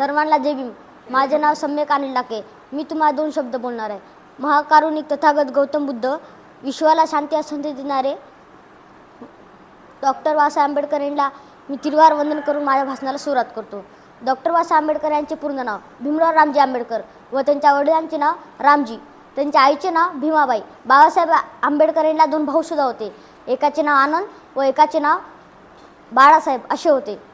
सर्वांना जय भीम. माझे नाव सम्यक अनिल डाके. मी तुम्हाला दोन शब्द बोलणार आहे. महाकारुणिक तथागत गौतम बुद्ध विश्वाला शांती असंती देणारे डॉक्टर बाबासाहेब आंबेडकर यांना मी तिरवार वंदन करून माझ्या भाषणाला सुरुवात करतो. डॉक्टर बाबासाहेब आंबेडकर यांचे पूर्ण नाव भीमराव रामजी आंबेडकर व त्यांच्या वडिलांचे नाव रामजी. त्यांच्या आईचे नाव भीमाबाई. बाबासाहेब आंबेडकर यांना दोन भाऊसुद्धा होते. एकाचे नाव आनंद व एकाचे नाव बाळासाहेब असे होते.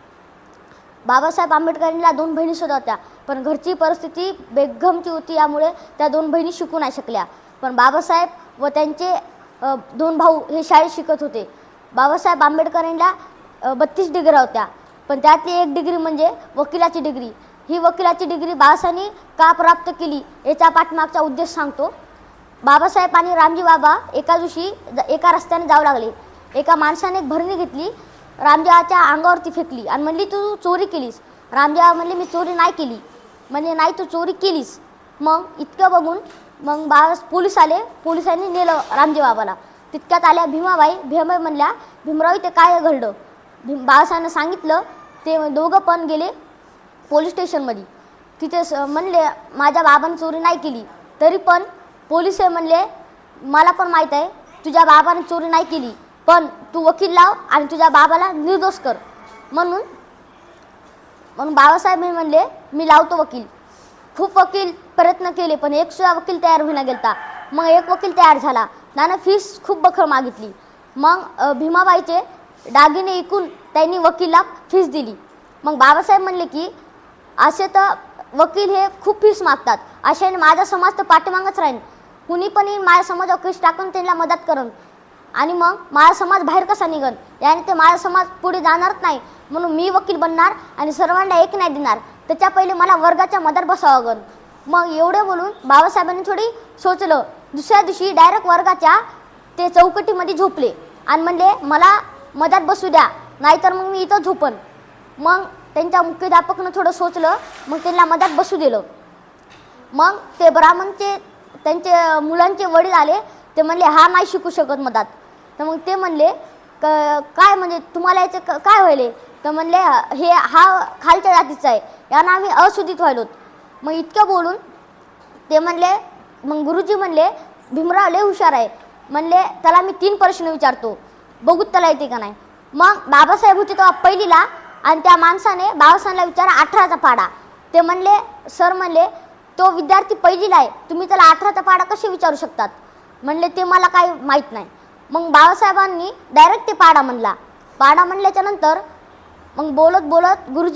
बाबासाहेब आंबेडकरांना दोन बहिणीसुद्धा होत्या. पण घरची परिस्थिती बेगमची होती यामुळे त्या दोन बहिणी शिकू नाही शकल्या. पण बाबासाहेब व त्यांचे दोन भाऊ हे शाळेत शिकत होते. बाबासाहेब आंबेडकरांना बत्तीस डिग्र्या होत्या. पण त्यातली एक डिग्री म्हणजे वकिलाची डिग्री. ही वकिलाची डिग्री बाबासाहेबांनी का प्राप्त केली याचा पाठमागचा उद्देश सांगतो. बाबासाहेब आणि रामजी बाबा एका दिवशी एका रस्त्याने जाऊ लागले. एका माणसाने भरणी घेतली. रामदेवाच्या अंगावरती फेकली आणि म्हणली तू चोरी केलीस. रामदेवा म्हणले मी चोरी नाही केली. म्हणजे नाही तू चोरी केलीस. मग इतकं बघून मग बा पोलीस आले. पोलिसांनी नेलं रामदेवाबाला तितक्यात आल्या भीमाबाई. भीमाबाई म्हणल्या भीमराव इथे काय घडलं? भीम बाबासाहेबांना सांगितलं ते दोघं पण गेले पोलीस स्टेशनमध्ये. तिथे स म्हणले माझ्या बाबाने चोरी नाही केली. तरी पण पोलीस हे म्हणले मला पण माहीत आहे तुझ्या बाबाने चोरी नाही केली. पण तू वकील लाव आणि तुझ्या बाबाला निर्दोष कर. म्हणून म्हणून बाबासाहेब म्हणले मी लावतो वकील. खूप वकील प्रयत्न केले पण एक सुद्धा वकील तयार होईना गेलता. मग एक वकील तयार झाला. नाना फीस खूप बखर मागितली. मग भीमाबाईचे दागिने ऐकून त्यांनी वकीलला फीस दिली. मग बाबासाहेब म्हणले की असे तर वकील हे खूप फीस मागतात. अशाने माझा समाज तर पाठीमागच राहील कुणी पण येईन माझ्या समाजावर केस टाकून त्यांना मदत करून आणि मग माझा समाज बाहेर कसा निघन? याने ते माझा समाज पुढे जाणारच नाही. म्हणून मी वकील बनणार आणि सर्वांना एक नाही देणार. त्याच्या पहिले मला वर्गाच्या मधात बसावं लागन. मग एवढं बोलून बाबासाहेबांनी थोडी सोचलं. दुसऱ्या दिवशी डायरेक्ट वर्गाच्या ते चौकटीमध्ये झोपले. आणि म्हणले मला मदत बसू द्या. नाहीतर मग मी इथं झोपन. मग त्यांच्या मुख्याध्यापकनं थोडं सोचलं. मग त्यांना मदत बसू दिलं. मग ते ब्राह्मणचे त्यांचे मुलांचे वडील आले. ते म्हणले हा नाही शिकू शकत मधात. तर मग ते म्हणले क काय म्हणजे तुम्हाला याचं क- काय व्हायले तर म्हणले हे हा खालच्या जातीचा आहे. यानं आम्ही अशुद्धित व्हायलोत मग इतकं बोलून ते म्हणले मग गुरुजी म्हणले भीमराव लय हुशार आहे. म्हणले त्याला मी तीन प्रश्न विचारतो. बघू त्याला येते का नाही. मग बाबासाहेब होते तेव्हा पहिलीला आणि त्या माणसाने बाबासाहेबला विचारा अठराचा पाडा. ते म्हणले सर म्हणले तो विद्यार्थी पहिलीला आहे. तुम्ही त्याला अठराचा पाडा कसे विचारू शकतात? म्हणले ते मला काही माहीत नाही. मग बाबासाहेबांनी डायरेक्ट ते पाडा म्हणला. पाडा म्हणल्याच्या नंतर मग बोलत बोलत गुरुजी